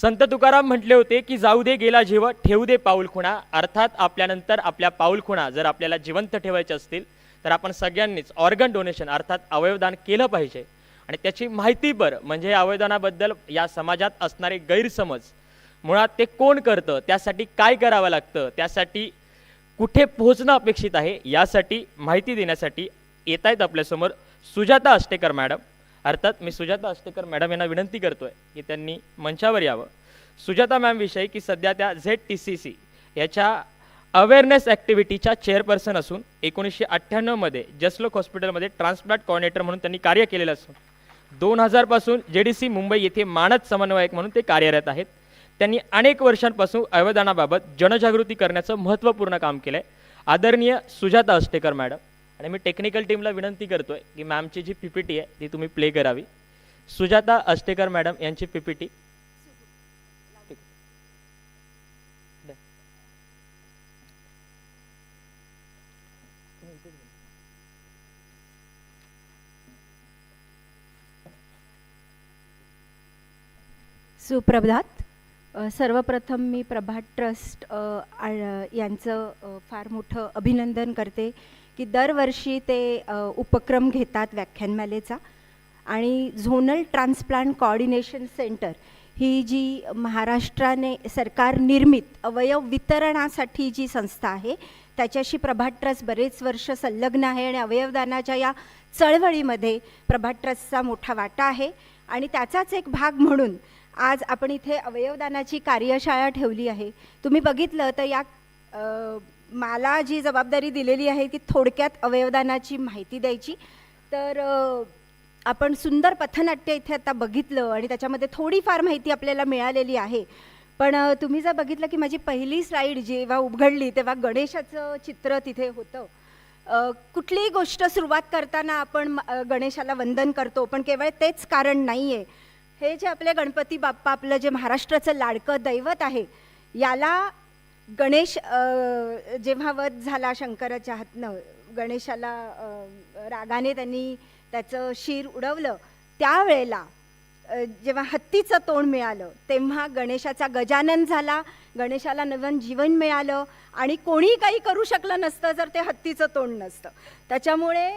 संत तुकाराम म्हटले होते की जाऊ दे गेला जीव ठेवू दे पाऊलखुणा अर्थात आपल्यानंतर आपल्या पाऊलखुणा जर आपल्याला जिवंत ठेवायचे असतील तर आपण सगळ्यांनीच ऑर्गन डोनेशन अर्थात अवयवदान केलं पाहिजे. आणि त्याची माहिती बर म्हणजे अवयवदानाबद्दल या समाजात असणारे गैरसमज. मुळात ते कोण करतं त्यासाठी काय करावं लागतं त्यासाठी कुठे पोहोचणं अपेक्षित आहे यासाठी माहिती देण्यासाठी येत आहेत आपल्यासमोर सुजाता अष्टेकर मॅडम. अर्थात मी सुजाता अष्टेकर मॅडम यांना विनंती करतो आहे की त्यांनी मंचावर यावं. सुजाता मॅमविषयी की सध्या त्या झेड टी सी सी याच्या अवेअरनेस ॲक्टिव्हिटीच्या चेअरपर्सन असून एकोणीसशे अठ्ठ्याण्णवमध्ये जसलोक हॉस्पिटलमध्ये ट्रान्सप्लांट कॉर्डिनेटर म्हणून त्यांनी कार्य केलेलं असून दोन हजारपासून जे डी सी मुंबई येथे मानद समन्वयक म्हणून ते कार्यरत आहेत. त्यांनी अनेक वर्षांपासून अवदानाबाबत जनजागृती करण्याचं महत्त्वपूर्ण काम केलं आहे आदरणीय सुजाता अष्टेकर मॅडम आणि मी टेक्निकल टीमला विनंती करतोय की मॅमची जी पी पी टी आहे ती तुम्ही प्ले करावी. सुजाता अष्टेकर मॅडम यांची पी पी टी सुप्रभात. सर्वप्रथम मी प्रभात ट्रस्ट यांचं फार मोठं अभिनंदन करते. की दरवर्षी ते उपक्रम घेतात व्याख्यानमालेचा. आणि झोनल ट्रान्सप्लांट कॉर्डिनेशन सेंटर ही जी महाराष्ट्राने सरकार निर्मित अवयव वितरणासाठी जी संस्था आहे त्याच्याशी प्रभात ट्रस्ट बरेच वर्ष संलग्न आहे आणि अवयवदानाच्या या चळवळीमध्ये प्रभात ट्रस्टचा मोठा वाटा आहे. आणि त्याचाच एक भाग म्हणून आज आपण इथे अवयवदानाची कार्यशाळा ठेवली आहे. तुम्ही बघितलं तर या मला जी जबाबदारी दिलेली आहे की थोडक्यात अवयवदानाची माहिती द्यायची. तर आपण सुंदर पथनाट्य इथे आता बघितलं आणि त्याच्यामध्ये थोडीफार माहिती आपल्याला मिळालेली आहे. पण तुम्ही जर बघितलं की माझी पहिली स्लाईड जेव्हा उघडली तेव्हा गणेशाचं चित्र तिथे होतं. कुठलीही गोष्ट सुरुवात करताना आपण म- गणेशाला वंदन करतो पण केवळ तेच कारण नाही आहे हे जे आपले गणपती बाप्पा आपलं जे महाराष्ट्राचं लाडकं दैवत आहे याला गणेश जेव्हा वध झाला शंकराच्या हातनं गणेशाला रागाने त्यांनी त्याचं शिर उडवलं त्यावेळेला जेव्हा हत्तीचं तोंड मिळालं तेव्हा गणेशाचा गजानन झाला गणेशाला नवीन जीवन मिळालं आणि कोणी काही करू शकलं नसतं जर ते हत्तीचं तोंड नसतं. त्याच्यामुळे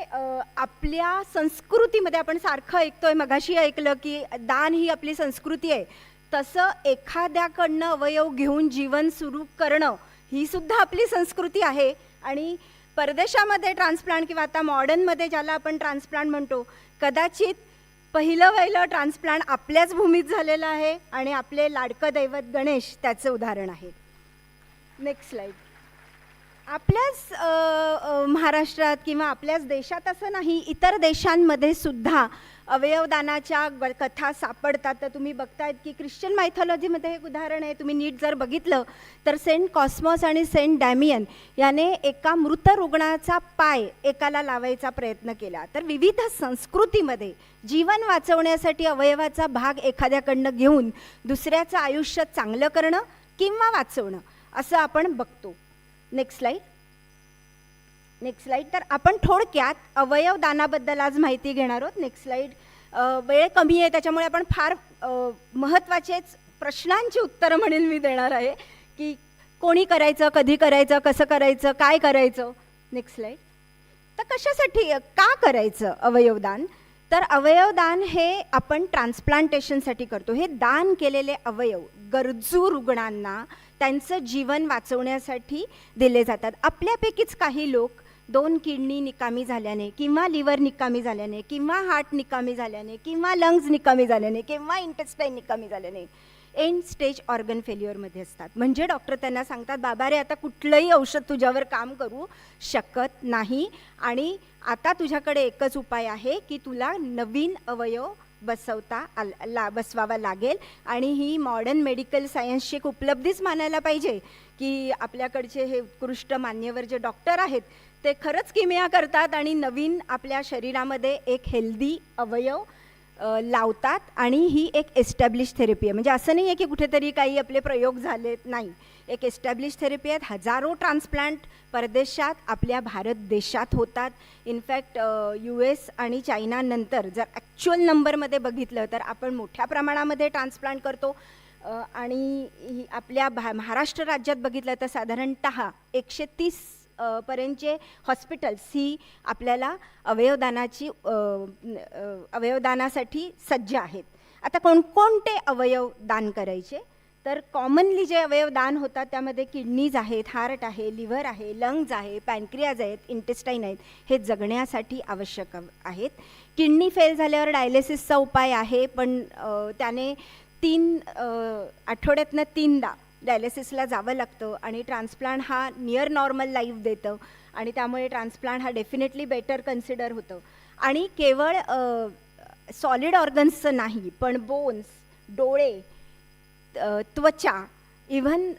आपल्या संस्कृतीमध्ये आपण सारखं ऐकतोय मगाशी ऐकलं की दान ही आपली संस्कृती आहे. तसं एखाद्याकडनं अवयव घेऊन जीवन सुरू करणं ही सुद्धा आपली संस्कृती आहे. आणि परदेशामध्ये ट्रान्सप्लांट किंवा आता मॉडर्नमध्ये ज्याला आपण ट्रान्सप्लांट म्हणतो कदाचित पहिलं वहिलं ट्रान्सप्लांट आपल्याच भूमीत झालेलं आहे आणि आपले लाडकं दैवत गणेश त्याचं उदाहरण आहे. नेक्स्ट स्लाईड आपल्याच महाराष्ट्रात किंवा आपल्याच देशात असं नाही इतर देशांमध्ये सुद्धा अवयवदानाच्या ग कथा सापडतात. तर तुम्ही बघतायत की ख्रिश्चन मायथॉलॉजीमध्ये एक उदाहरण आहे. तुम्ही नीट जर बघितलं तर सेंट कॉस्मॉस आणि सेंट डॅमियन याने एका मृत रुग्णाचा पाय एकाला लावायचा प्रयत्न केला. तर विविध संस्कृतीमध्ये जीवन वाचवण्यासाठी अवयवाचा भाग एखाद्याकडनं घेऊन दुसऱ्याचं आयुष्य चांगलं करणं किंवा वाचवणं असं आपण बघतो. नेक्स्ट स्लाईड नेक्स्ट स्लाईड तर आपण थोडक्यात अवयव दानाबद्दल आज माहिती घेणार आहोत. नेक्स्ट स्लाईड वेळ कमी आहे त्याच्यामुळे आपण फार महत्त्वाचेच प्रश्नांची उत्तरं म्हणेल मी देणार आहे. की कोणी करायचं कधी करायचं कसं करायचं काय करायचं? नेक्स्ट स्लाईड तर कशासाठी का करायचं अवयवदान तर अवयवदान हे आपण ट्रान्सप्लांटेशनसाठी करतो. हे दान केलेले अवयव गरजू रुग्णांना त्यांचं जीवन वाचवण्यासाठी दिले जातात. आपल्यापैकीच काही लोक दोन किडनी निकामी झाल्याने किंवा लिव्हर निकामी झाल्याने किंवा हार्ट निकामी झाल्याने किंवा लंग्स निकामी झाल्याने किंवा इंटेस्टाईन निकामी झाल्याने एंड स्टेज ऑर्गन फेल्युअरमध्ये असतात. म्हणजे डॉक्टर त्यांना सांगतात बाबा रे आता कुठलंही औषध तुझ्यावर काम करू शकत नाही आणि आता तुझ्याकडे एकच उपाय आहे की तुला नवीन अवयव बसवता आल ला बसवावा लागेल आणि ही मॉडर्न मेडिकल सायन्सची एक उपलब्धीच मानायला पाहिजे की आपल्याकडचे हे उत्कृष्ट मान्यवर जे डॉक्टर आहेत ते खरंच किमया करतात आणि नवीन आपल्या शरीरामध्ये एक हेल्दी अवयव लावतात आणि ही एक एस्टॅब्लिश थेरपी आहे. म्हणजे असं नाही आहे की कुठेतरी काही आपले प्रयोग झालेत नाही. एक एस्टॅब्लिश थेरपी आहेत. हजारो ट्रान्सप्लांट परदेशात आपल्या भारत देशात होतात. इनफॅक्ट यू एस आणि चायनानंतर जर ॲक्च्युअल नंबरमध्ये बघितलं तर आपण मोठ्या प्रमाणामध्ये ट्रान्सप्लांट करतो. आणि आपल्या भा महाराष्ट्र राज्यात बघितलं तर साधारणत एकशे तीस पर्यंतचे हॉस्पिटल्स ही आपल्याला अवयवदानाची अवयवदानासाठी सज्ज आहेत. आता कोणकोणते अवयव दान करायचे? तर कॉमनली जे अवयव दान होतात त्यामध्ये किडनीज आहेत हार्ट आहे लिव्हर आहे लंग्ज आहे पॅनक्रियाज आहेत इंटेस्टाईन आहेत हे जगण्यासाठी आवश्यक आहेत. किडनी फेल झाल्यावर डायलिसिसचा उपाय आहे पण त्याने तीन आठवड्यातनं तीनदा डायलिसिसला जावं लागतं आणि ट्रान्सप्लांट हा नियर नॉर्मल लाईफ देतं आणि त्यामुळे ट्रान्सप्लांट हा डेफिनेटली बेटर कन्सिडर होतं. आणि केवळ सॉलिड ऑर्गन्सचं नाही पण बोन्स डोळे त्वचा इव्हन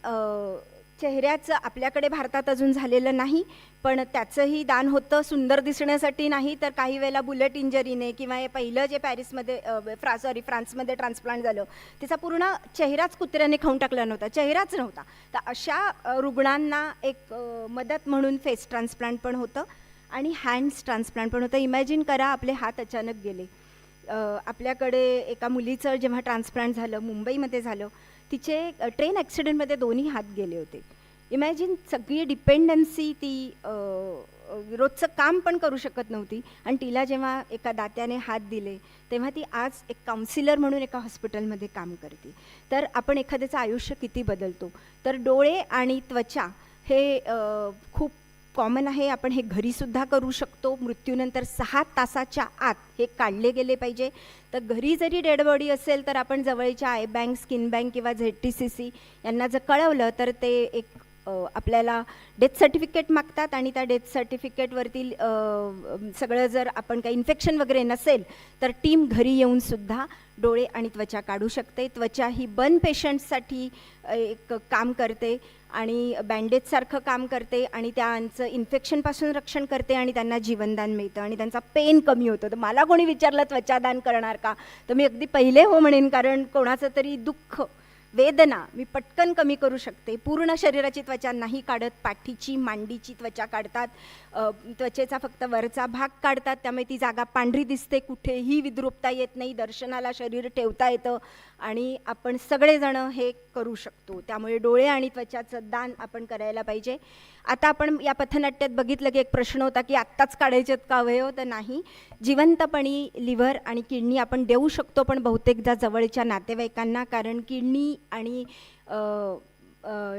चेहऱ्याचं आपल्याकडे भारतात अजून झालेलं नाही पण त्याचंही दान होतं सुंदर दिसण्यासाठी नाही तर काही वेळेला बुलेट इंजरीने किंवा हे पहिलं जे पॅरिसमध्ये फ्रा सॉरी फ्रान्समध्ये ट्रान्सप्लांट झालं त्याचा पूर्ण चेहराच कुत्र्याने खाऊन टाकला नव्हता चेहराच नव्हता. तर अशा रुग्णांना एक मदत म्हणून फेस ट्रान्सप्लांट पण होतं आणि हँड्स ट्रान्सप्लांट पण होतं. इमॅजिन करा आपले हात अचानक गेले. आपल्याकडे एका मुलीचं जेव्हा ट्रान्सप्लांट झालं मुंबईमध्ये झालं तिचे ट्रेन ॲक्सिडेंटमध्ये दोन्ही हात गेले होते. इमॅजिन सगळी डिपेंडन्सी ती रोजचं काम पण करू शकत नव्हती. आणि तिला जेव्हा एका दात्याने हात दिले तेव्हा ती आज एक काउन्सिलर म्हणून एका हॉस्पिटलमध्ये काम करते. तर आपण एखाद्याचं आयुष्य किती बदलतो? तर डोळे आणि त्वचा हे खूप कॉमन आहे आपण हे घरीसुद्धा करू शकतो. मृत्यूनंतर सहा तासाच्या आत हे काढले गेले पाहिजे. तर घरी जरी डेड बॉडी असेल तर आपण जवळच्या आय बँक स्किन बँक किंवा झेड टी सी सी यांना जर कळवलं तर ते एक आपल्याला डेथ सर्टिफिकेट मागतात आणि त्या डेथ सर्टिफिकेटवरती सगळं जर आपण काही इन्फेक्शन वगैरे नसेल तर टीम घरी येऊन सुद्धा डोळे आणि त्वचा काढू शकते. त्वचा ही बन पेशंट्ससाठी एक काम करते आणि बँडेजसारखं काम करते आणि त्यांचं इन्फेक्शनपासून रक्षण करते आणि त्यांना जीवनदान मिळतं आणि त्यांचा पेन कमी होतं. तर मला कोणी विचारलं त्वचादान करणार का? तर मी अगदी पहिले हो म्हणेन कारण कोणाचं तरी दुःख वेदना मी पटकन कमी करू शकते. पूर्ण शरीराची त्वचा नाही काढत पाठीची मांडीची त्वचा काढतात त्वचेचा फक्त वरचा भाग काढतात त्यामुळे ती जागा पांढरी दिसते कुठेही विद्रुपता येत नाही दर्शनाला शरीर ठेवता येतं. आणि आपण सगळेजणं हे करू शकतो. त्यामुळे डोळे आणि त्वचाचं दान आपण करायला पाहिजे. आता आपण या पथनाट्यात बघितलं की एक प्रश्न होता की आत्ताच काढायचेत का अवयव हो, तर नाही. जिवंतपणी लिव्हर आणि किडनी आपण देऊ शकतो पण बहुतेकदा जवळच्या नातेवाईकांना कारण किडनी आणि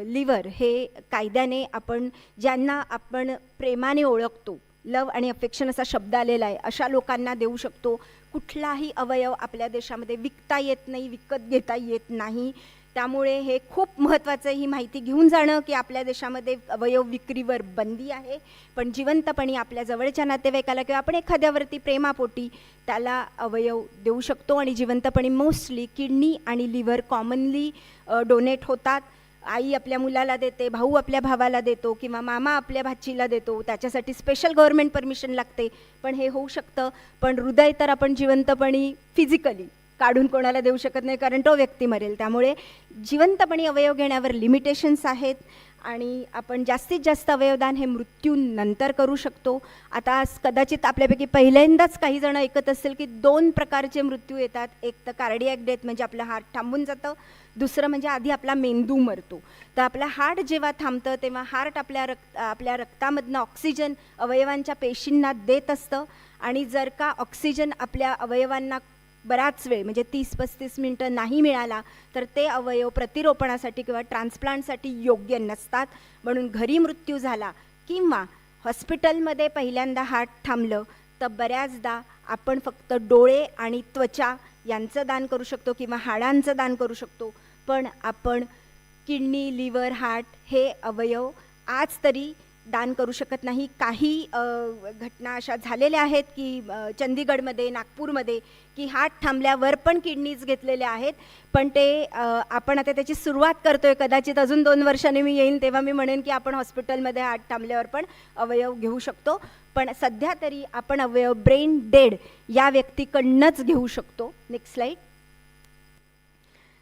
लिव्हर हे कायद्याने आपण ज्यांना आपण प्रेमाने ओळखतो लव आणि अफेक्शन असा शब्द आलेला आहे अशा लोकांना देऊ शकतो. कुठलाही अवयव आपल्या देशामध्ये विकता येत नाही विकत घेता येत नाही. त्यामुळे हे खूप महत्त्वाचं ही माहिती घेऊन जाणं की आपल्या देशामध्ये अवयव विक्रीवर बंदी आहे. पण जिवंतपणी आपल्या जवळच्या नातेवाईकाला किंवा आपण एखाद्यावरती प्रेमापोटी त्याला अवयव देऊ शकतो आणि जिवंतपणी मोस्टली किडनी आणि लिव्हर कॉमनली डोनेट होतात. आई आपल्या मुलाला देते भाऊ आपल्या भावाला देतो किंवा मामा आपल्या भाचीला देतो त्याच्यासाठी स्पेशल गव्हर्मेंट परमिशन लागते. पण हे होऊ शकतं पण हृदय तर आपण जिवंतपणी फिजिकली काढून कोणाला देऊ शकत नाही कारण तो व्यक्ती मरेल. त्यामुळे जिवंतपणी अवयव घेण्यावर लिमिटेशन्स आहेत. आणि आपण जास्तीत जास्त अवयवदान हे मृत्यूनंतर करू शकतो. आता कदाचित आपल्यापैकी पहिल्यांदाच काही जण ऐकत असेल की दोन प्रकारचे मृत्यू येतात. एक तर कार्डियक डेथ म्हणजे आपलं हार्ट थांबून जातं. दुसरं म्हणजे आधी आपला मेंदू मरतो. तर आपला हार्ट जेव्हा थांबतं तेव्हा हार्ट आपल्या रक्त आपल्या रक्तामधनं ऑक्सिजन अवयवांच्या पेशींना देत असतं. आणि जर का ऑक्सिजन आपल्या अवयवांना बराच वेळ म्हणजे तीस पस्तीस मिनटं नाही मिळाला तर ते अवयव प्रतिरोपणासाठी किंवा ट्रान्सप्लांटसाठी योग्य नसतात. म्हणून घरी मृत्यू झाला किंवा हॉस्पिटलमध्ये पहिल्यांदा हार्ट थांबलं तर बऱ्याचदा आपण फक्त डोळे आणि त्वचा यांचं दान करू शकतो किंवा हाडांचं दान करू शकतो. पण आपण किडनी लिव्हर हार्ट हे अवयव आज तरी दान करू शकत नाही. काही घटना अशा झालेल्या आहेत की चंदीगडमध्ये नागपूरमध्ये की हात थांबल्यावर पण किडनीज घेतलेल्या आहेत. पण ते आपण आता त्याची सुरुवात करतोय. कदाचित अजून दोन वर्षांनी मी येईन तेव्हा मी म्हणेन की आपण हॉस्पिटलमध्ये हात थांबल्यावर पण अवयव घेऊ शकतो. पण सध्या तरी आपण अवयव ब्रेन डेड या व्यक्तीकडनंच घेऊ शकतो. नेक्स्ट स्लाईड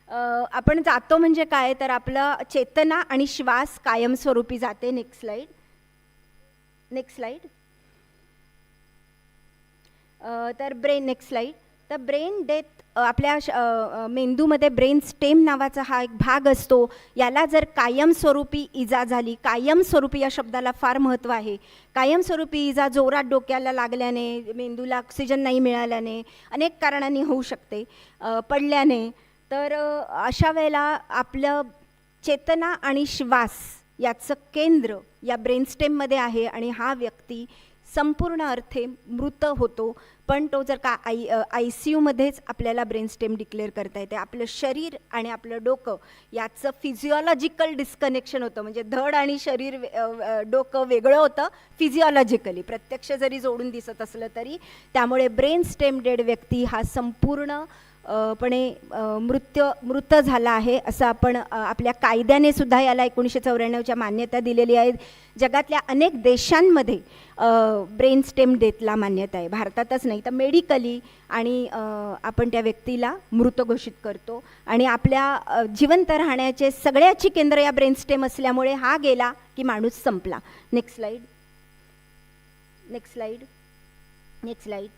आपण जातो म्हणजे काय? तर आपलं चेतना आणि श्वास कायमस्वरूपी जाते. नेक्स्ट स्लाईड नेक्स्ट स्लाईड तर ब्रेन नेक्स्ट स्लाईड तर ब्रेन डेथ आपल्या श- मेंदूमध्ये ब्रेन स्टेम नावाचा हा एक भाग असतो. याला जर कायमस्वरूपी इजा झाली कायमस्वरूपी या शब्दाला फार महत्त्व आहे. कायमस्वरूपी इजा जोरात डोक्याला लागल्याने मेंदूला ऑक्सिजन नाही मिळाल्याने अनेक कारणांनी होऊ शकते. पडल्याने. तर अशा वेळेला आपलं चेतना आणि श्वास याचं केंद्र या ब्रेनस्टेममध्ये आहे आणि हा व्यक्ती संपूर्ण अर्थे मृत होतो. पण तो जर का आय आय सी यूमध्येच आपल्याला ब्रेनस्टेम डिक्लेअर करता येते. आपलं शरीर आणि आपलं डोकं याचं फिजिओलॉजिकल डिस्कनेक्शन होतं. म्हणजे धड आणि शरीर डोकं वेगळं होतं फिजिओलॉजिकली प्रत्यक्ष जरी जोडून दिसत असलं तरी त्यामुळे ब्रेन स्टेम डेड व्यक्ती हा संपूर्ण पणे मृत्य मृत झाला आहे असं आपण आपल्या कायद्याने सुद्धा याला एकोणीसशे चौऱ्याण्णवच्या मान्यता दिलेली आहे. जगातल्या अनेक देशांमध्ये ब्रेन स्टेम डेथला मान्यता आहे. भारतातच नाही तर मेडिकली आणि आपण त्या व्यक्तीला मृत घोषित करतो. आणि आपल्या जिवंत राहण्याचे सगळ्याची केंद्र या ब्रेन स्टेम असल्यामुळे हा गेला की माणूस संपला. Next slide next slide next slide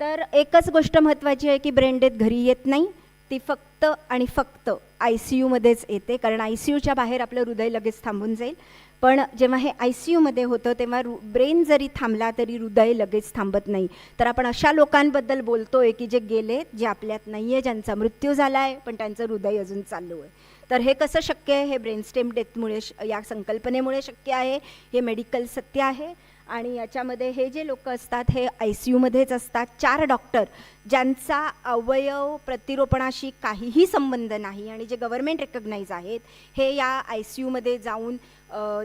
तर एकच गोष्ट महत्त्वाची आहे की ब्रेन घरी येत नाही ती फक्त आणि फक्त आय सी यूमध्येच येते कारण आय सी यूच्या बाहेर आपलं हृदय लगेच थांबून जाईल. पण जेव्हा हे आय सी यूमध्ये होतं तेव्हा रु ब्रेन जरी थांबला तरी हृदय लगेच थांबत नाही. तर आपण अशा लोकांबद्दल बोलतो आहे की जे गेले जे आपल्यात नाही आहे ज्यांचा मृत्यू झाला आहे पण त्यांचं हृदय अजून चालू आहे. तर हे कसं शक्य आहे? हे ब्रेनस्टेम डेथमुळे श- या संकल्पनेमुळे शक्य आहे? हे मेडिकल सत्य आहे? आणि याच्यामध्ये हे जे लोक असतात हे आय सी यूमध्येच असतात. चार डॉक्टर ज्यांचा अवयव प्रतिरोपणाशी काहीही संबंध नाही आणि जे गव्हर्मेंट रेकग्नाईज आहेत हे या आय सी यूमध्ये जाऊन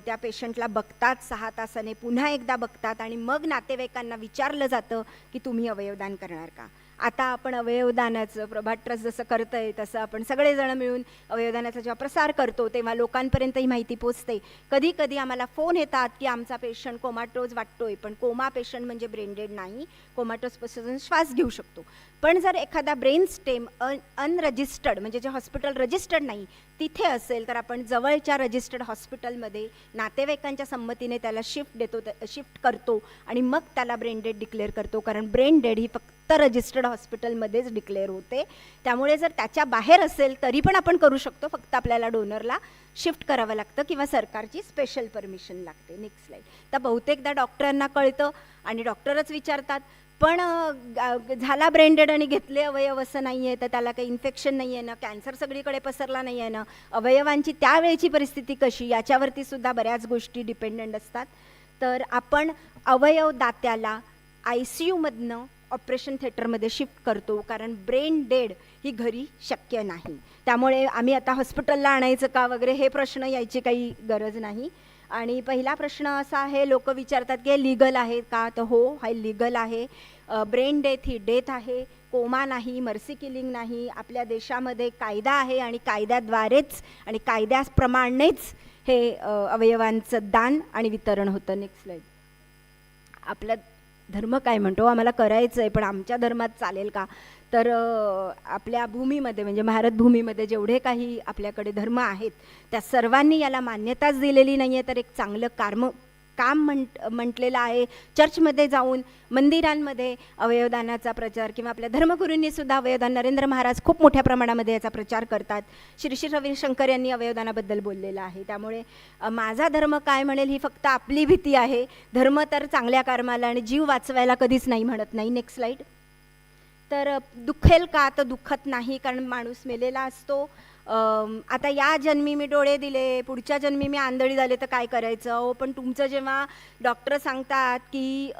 त्या पेशंटला बघतात सहा तासाने पुन्हा एकदा बघतात आणि मग नातेवाईकांना विचारलं जातं की तुम्ही अवयवदान करणार का? आता आपण अवयवदानाचं प्रभात ट्रस्ट जसं करतं आहे तसं आपण सगळेजण मिळून अवयवदानाचा जेव्हा प्रसार करतो तेव्हा लोकांपर्यंत ही माहिती पोचते. कधी कधी आम्हाला फोन येतात की आमचा पेशंट कोमाटोज वाटतोय पण कोमा पेशंट म्हणजे ब्रेनडेड नाही. कोमाटोजपासून श्वास घेऊ शकतो. पण जर एखादा ब्रेन स्टेम अन अनरजिस्टर्ड म्हणजे जे हॉस्पिटल रजिस्टर्ड नाही तिथे असेल तर आपण जवळच्या रजिस्टर्ड हॉस्पिटलमध्ये नातेवाईकांच्या संमतीने त्याला शिफ्ट देतो शिफ्ट करतो आणि मग त्याला ब्रेन डेड डिक्लेअर करतो. कारण ब्रेन डेड ही फक्त रजिस्टर्ड हॉस्पिटलमध्येच डिक्लेअर होते. त्यामुळे जर त्याच्या बाहेर असेल तरी पण आपण करू शकतो. फक्त आपल्याला डोनरला शिफ्ट करावं लागतं किंवा सरकारची स्पेशल परमिशन लागते. नेक्स्ट स्लाईड तर बहुतेकदा डॉक्टरांना कळतं आणि डॉक्टरच विचारतात पण झाला ब्रेंडेड आणि घेतले अवयव असं नाही आहे तर त्याला काही इन्फेक्शन नाही आहे ना कॅन्सर सगळीकडे पसरला नाही आहे ना अवयवांची त्यावेळेची परिस्थिती कशी याच्यावरती सुद्धा बऱ्याच गोष्टी डिपेंडंट असतात. तर आपण अवयवदात्याला आय सी यूमधनं ऑपरेशन थिएटरमध्ये शिफ्ट करतो कारण ब्रेन डेड ही घरी शक्य नाही. त्यामुळे आम्ही आता हॉस्पिटलला आणायचं का वगैरे हे प्रश्न यायची काही गरज नाही. आणि पहिला प्रश्न असा आहे लोक विचारतात की लिगल आहे का? तर हो हा लिगल आहे. ब्रेन डेथ ही डेथ आहे कोमा नाही मर्सी किलिंग नाही आपल्या देशामध्ये कायदा आहे आणि कायद्याद्वारेच आणि कायद्याप्रमाणेच हे अवयवांचं दान आणि वितरण होतं. नेक्स्ट स्लाईड आपलं धर्म काय म्हणतो? आम्हाला करायचं आहे पण आमच्या धर्मात चालेल का? तर आपल्या भूमीमध्ये म्हणजे भारत भूमीमध्ये जेवढे काही आपल्याकडे धर्म आहेत त्या सर्वांनी याला मान्यताच दिलेली नाही आहे तर एक चांगलं कार्म काम म्हंट म्हटलेलं आहे. चर्चमध्ये जाऊन मंदिरांमध्ये अवयवदानाचा प्रचार किंवा आपल्या धर्मगुरूंनी सुद्धा अवयवदान नरेंद्र महाराज खूप मोठ्या प्रमाणामध्ये याचा प्रचार करतात. श्री श्री रविशंकर यांनी अवयवदानाबद्दल बोललेलं आहे. त्यामुळे माझा धर्म काय म्हणेल ही फक्त आपली भीती आहे. धर्म तर चांगल्या कर्माला आणि जीव वाचवायला कधीच नाही म्हणत. नाही नेक्स्ट स्लाईड तर दुखेल का? तर दुखत नाही कारण माणूस मेलेला असतो. आता या जन्मी मी डोळे दिले पुढच्या जन्मी मी आंधळी झाले तर काय करायचं? हो पण तुमचं जेव्हा डॉक्टर सांगतात की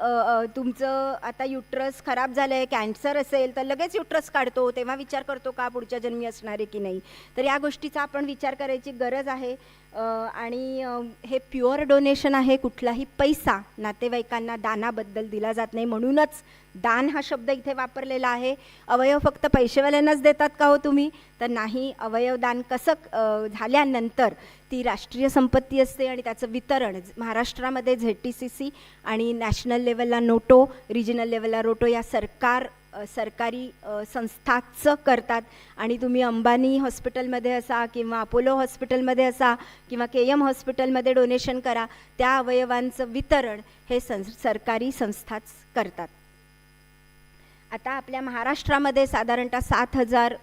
तुमचं आता युट्रस खराब झालं आहे कॅन्सर असेल तर लगेच युट्रस काढतो. तेव्हा विचार करतो का पुढच्या जन्मी असणार आहे की नाही? तर या गोष्टीचा आपण विचार करायची गरज आहे. आणि हे प्युअर डोनेशन आहे. कुठलाही पैसा नातेवाईकांना दानाबद्दल दिला जात नाही. म्हणूनच दान हा शब्द इथे वापरलेला आहे. अवयव फक्त पैसेवाल्यांनाच देतात का हो तुम्ही? तर नाही अवयवदान कसं झाल्यानंतर ती राष्ट्रीय संपत्ती असते आणि त्याचं वितरण महाराष्ट्रामध्ये झेड टी सी सी आणि नॅशनल लेवलला नोटो रिजनल लेवलला रोटो या सरकार सरकारी संस्थाचं करतात. आणि तुम्ही अंबानी हॉस्पिटलमध्ये असा किंवा अपोलो हॉस्पिटलमध्ये असा किंवा के एम हॉस्पिटलमध्ये डोनेशन करा. त्या अवयवांचं वितरण हे सं सरकारी संस्थाच करतात. आता आपल्या महाराष्ट्रामध्ये साधारणतः सात हजार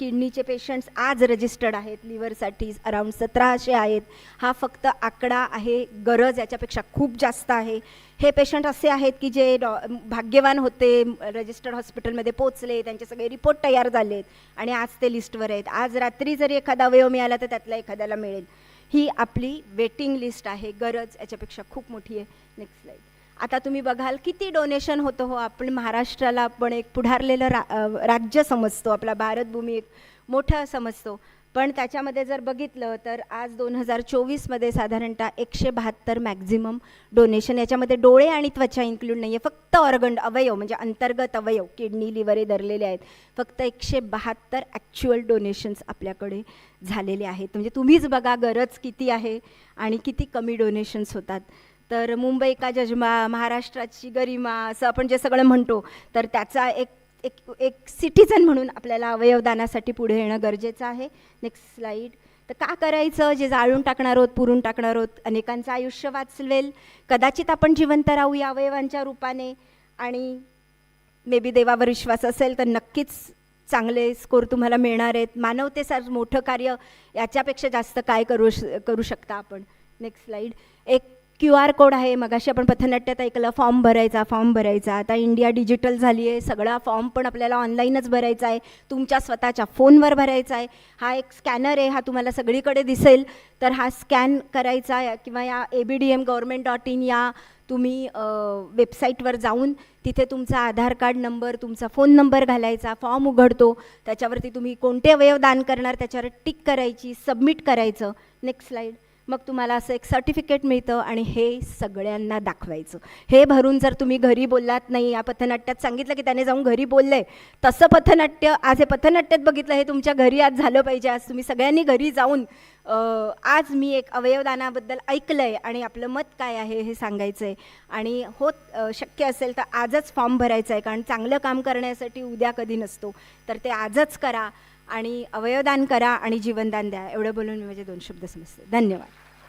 किडनीचे पेशंट्स आज रजिस्टर्ड आहेत. लिव्हरसाठी अराऊंड सतराशे आहेत. हा फक्त आकडा आहे गरज याच्यापेक्षा खूप जास्त आहे. हे पेशंट असे आहेत की जे डॉ भाग्यवान होते रजिस्टर्ड हॉस्पिटलमध्ये पोचले त्यांचे सगळे रिपोर्ट तयार झालेत आणि आज ते लिस्टवर आहेत. आज रात्री जरी एखादा अवयव मिळाला तर त्यातला एखाद्याला मिळेल. ही आपली वेटिंग लिस्ट आहे. गरज याच्यापेक्षा खूप मोठी आहे. नेक्स्ट स्लाईड आता तुम्ही बघाल किती डोनेशन होतं हो. आपण महाराष्ट्राला आपण एक पुढारलेलं रा राज्य समजतो. आपला भारतभूमी एक मोठं समजतो. पण त्याच्यामध्ये जर बघितलं तर आज दोन हजार चोवीसमध्ये साधारणतः एकशे बहात्तर मॅक्झिमम डोनेशन याच्यामध्ये डोळे आणि त्वचा इन्क्लूड नाही आहे फक्त ऑर्गन अवयव म्हणजे अंतर्गत अवयव किडनी लिव्हर हे धरलेले आहेत. फक्त एकशे बहात्तर ॲक्च्युअल डोनेशन्स आपल्याकडे झालेले आहेत. म्हणजे तुम्हीच बघा गरज किती आहे आणि किती कमी डोनेशन्स होतात. तर मुंबई का जजमा महाराष्ट्राची गरिमा असं आपण जे सगळं म्हणतो तर त्याचा एक एक एक सिटीजन म्हणून आपल्याला अवयवदानासाठी पुढे येणं गरजेचं आहे. नेक्स्ट स्लाईड तर का करायचं? जे जाळून टाकणार आहोत पुरून टाकणार आहोत अनेकांचं आयुष्य वाचवेल. कदाचित आपण जिवंत राहू या अवयवांच्या रूपाने. आणि मे बी देवावर विश्वास असेल तर नक्कीच चांगले स्कोर तुम्हाला मिळणार आहेत. मानवतेसार मोठं कार्य याच्यापेक्षा जास्त काय करू श करू शकता आपण? नेक्स्ट स्लाईड एक क्यू आर कोड आहे मगाशी आपण पथनाट्यात ऐकलं फॉर्म भरायचा फॉर्म भरायचा आता इंडिया डिजिटल झाली आहे सगळा फॉर्म पण आपल्याला ऑनलाईनच भरायचा आहे तुमच्या स्वतःच्या फोनवर भरायचा आहे. हा एक स्कॅनर आहे हा तुम्हाला सगळीकडे दिसेल. तर हा स्कॅन करायचा या- किंवा या A B D M government dot in या तुम्ही वेबसाईटवर जाऊन तिथे तुमचा आधार कार्ड नंबर तुमचा फोन नंबर घालायचा फॉर्म उघडतो त्याच्यावरती तुम्ही कोणते अवयव दान करणार त्याच्यावर टिक करायची सबमिट करायचं. नेक्स्ट स्लाईड मग तुम्हाला असं एक सर्टिफिकेट मिळतं आणि हे सगळ्यांना दाखवायचं. हे भरून जर तुम्ही घरी बोललात नाही या पथनाट्यात सांगितलं की त्याने जाऊन घरी बोललंय तसं पथनाट्य आज हे पथनाट्यात बघितलं हे तुमच्या घरी आज झालं पाहिजे आज तुम्ही सगळ्यांनी घरी जाऊन आज मी एक अवयवदानाबद्दल ऐकलं आहे आणि आपलं मत काय आहे हे सांगायचं आहे आणि होत शक्य असेल तर आजच फॉर्म भरायचा आहे कारण चांगलं काम करण्यासाठी उद्या कधी नसतो. तर ते आजच करा. आणि अवयवदान करा आणि जीवनदान द्या. एवढं बोलून मी माझे दोन शब्द समजते. धन्यवाद.